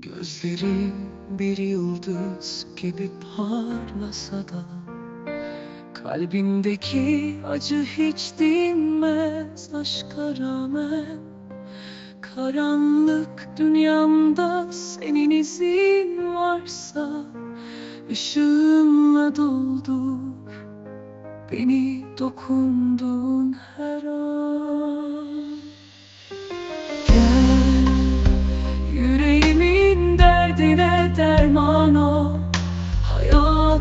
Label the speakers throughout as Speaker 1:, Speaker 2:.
Speaker 1: Gözleri bir yıldız gibi parlasa da Kalbimdeki acı hiç dinmez aşka rağmen. Karanlık dünyamda senin izin varsa ışığınla doldur Beni dokunduğun her an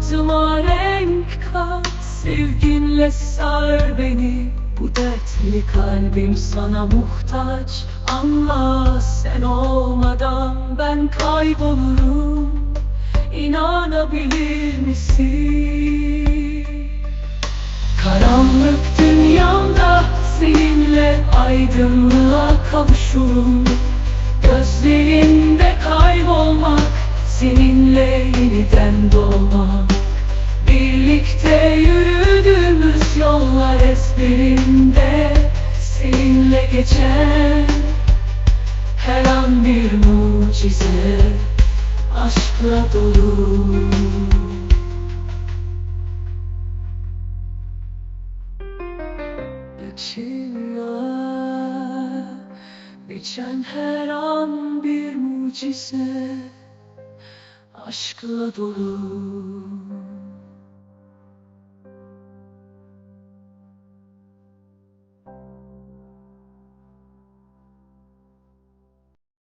Speaker 1: Hayatıma renk kat Sevginle sar beni. Bu dertli kalbim sana muhtaç? Anla sen olmadan ben kaybolurum. İnanabilir misin? Karanlık dünyamda seninle aydınlığa kavuşurum. Gözlerinde ezberimde Seninle geçen her an bir mucize Aşkla dolu. Geçiyor Geçen her an bir mucize Aşkla dolu